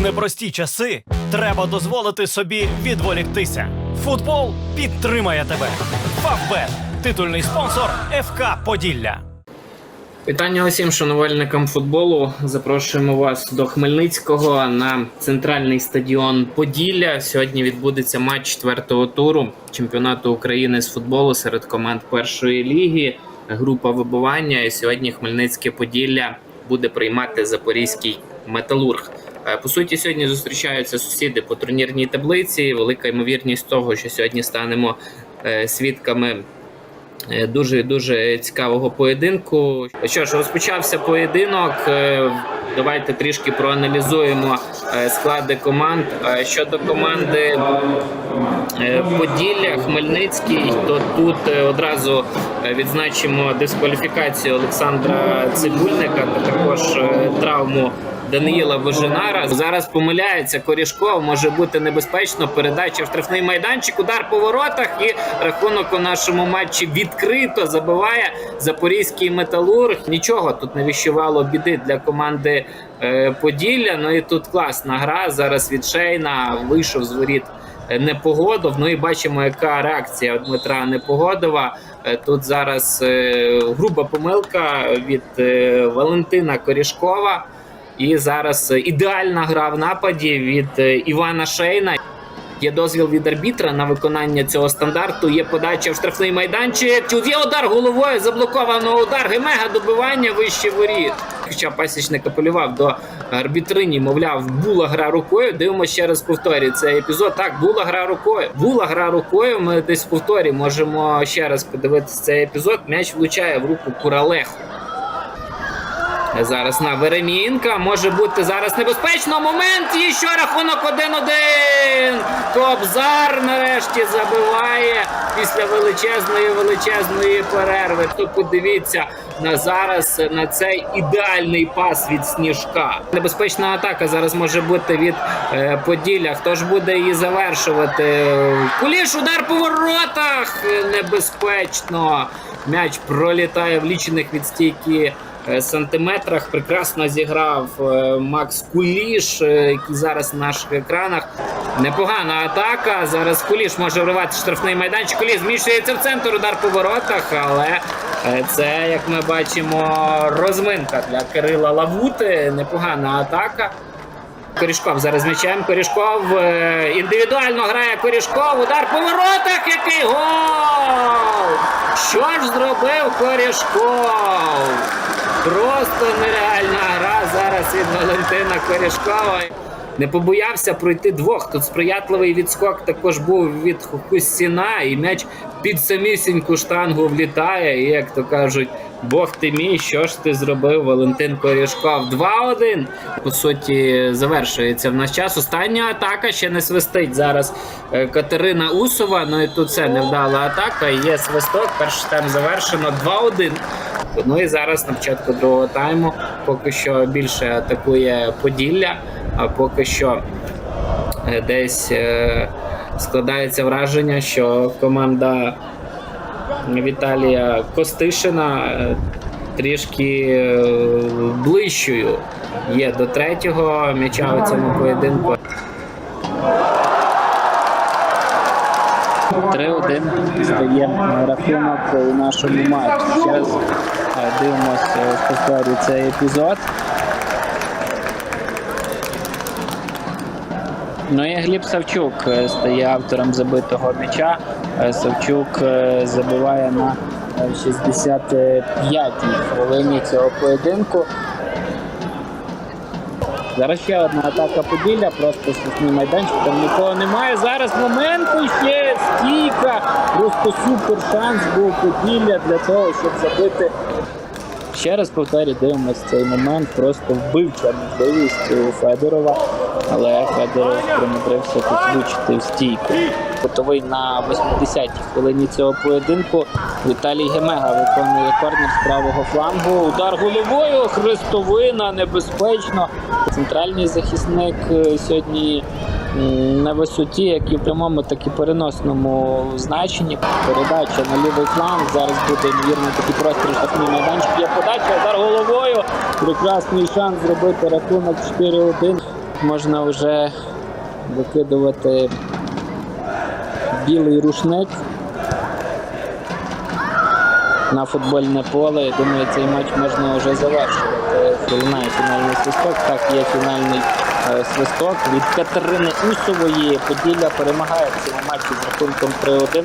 непрості часи треба дозволити собі відволіктися. Футбол підтримає тебе. Фавбет титульний спонсор ФК Поділля. Вітання усім шанувальникам футболу. Запрошуємо вас до Хмельницького на центральний стадіон Поділля. Сьогодні відбудеться матч четвертого туру чемпіонату України з футболу серед команд першої ліги. Група вибування. І сьогодні Хмельницьке Поділля буде приймати запорізький металург. Е, По суті, сьогодні зустрічаються сусіди по турнірній таблиці. Велика ймовірність того, що сьогодні станемо е, свідками Е, дуже дуже цікавого поєдинку. Що ж, розпочався поєдинок. Давайте трішки проаналізуємо склади команд. Щодо команди Поділля, Хмельницький, то тут одразу відзначимо дискваліфікацію Олександра Цибульника та також травму. Даниїла Вожинара зараз помиляється Корішков, може бути небезпечно. Передача в штрафний майданчик, удар по воротах і рахунок у нашому матчі відкрито забиває запорізький металург. Нічого тут не віщувало біди для команди е, Поділля. Ну і тут класна гра. Зараз від Шейна вийшов з воріт е, Непогодов. Ну і бачимо, яка реакція Дмитра Непогодова. Е, Тут зараз груба помилка від Валентина Корішкова. І зараз е, ідеальна гра в нападі від е, Івана Шейна. Є дозвіл від арбітра на виконання цього стандарту. Є подача в штрафний майданчик. Тут є удар головою, заблоковано удар. Гемега добивання вище воріт. Хоча пасічник апелював до арбітрині, мовляв, була гра рукою. Дивимося ще раз повторі цей епізод. Так, була гра рукою. Була гра рукою. Ми десь в повторі можемо ще раз подивитися цей епізод. М'яч влучає в руку Куралеху. Зараз на Веремієнка може бути зараз небезпечно. Момент і що рахунок 1-1. Кобзар нарешті забиває після величезної величезної перерви. То подивіться на зараз на цей ідеальний пас від сніжка. Небезпечна атака зараз може бути від е, Поділля. Хто ж буде її завершувати? Куліш удар по воротах. Небезпечно. М'яч пролітає в лічених від стійки е, сантиметрах. Прекрасно зіграв е, Макс Куліш, е, який зараз на наших екранах. Непогана атака. Зараз Куліш може вривати штрафний майданчик. Куліш зміщується в центр, удар по воротах, але е, це, як ми бачимо, розминка для Кирила Лавути. Непогана атака. Корішков зараз м'ячем. Корішков е, індивідуально грає Корішков. Удар по воротах. Який гол! Що ж зробив Корішков? Просто нереальна гра зараз від Валентина Корішкова. Не побоявся пройти двох. Тут сприятливий відскок також був від Хусіна, і м'яч під самісіньку штангу влітає. І як то кажуть, Бог ти мій, що ж ти зробив, Валентин Корішков? 2-1. По суті, завершується в наш час. Остання атака ще не свистить зараз е, Катерина Усова. Ну і тут це невдала атака. Є свисток. Перший тайм завершено 2-1. Ну і зараз на початку другого тайму поки що більше атакує Поділля, а поки що е, десь е, складається враження, що команда Віталія Костишина е, трішки ближчою є до третього м'яча у цьому поєдинку. 3-1 стає рахунок у нашому матчі. Зараз е, дивимося в повторі цей епізод. Ну і Гліб Савчук е, стає автором забитого м'яча. Е, Савчук е, забиває на е, 65-й хвилині цього поєдинку. Зараз ще одна атака Поділля, просто штрафний майданчик, там нікого немає. Зараз момент ще стійка. Просто супер шанс був Поділля для того, щоб забити. Ще раз повторю, дивимося цей момент. Просто вбивча можливість у Федорова, але Федоров примудрився тут влучити в стійку. Готовий на 80-й хвилині цього поєдинку. Віталій Гемега виконує корнер з правого флангу. Удар головою. Хрестовина небезпечно. Центральний захисник е, сьогодні на висоті, як і в прямому, так і переносному значенні. Передача на лівий фланг. Зараз буде ймовірно такий простріл штрафний майданчик. Є подача, удар головою. Прекрасний шанс зробити рахунок 4-1. Можна вже викидувати білий рушник на футбольне поле. Я Думаю, цей матч можна вже завершувати. Лунає фінальний свисток. Так, є фінальний е, свисток від Катерини Усової. Поділля перемагає в цьому матчі з рахунком 3-1.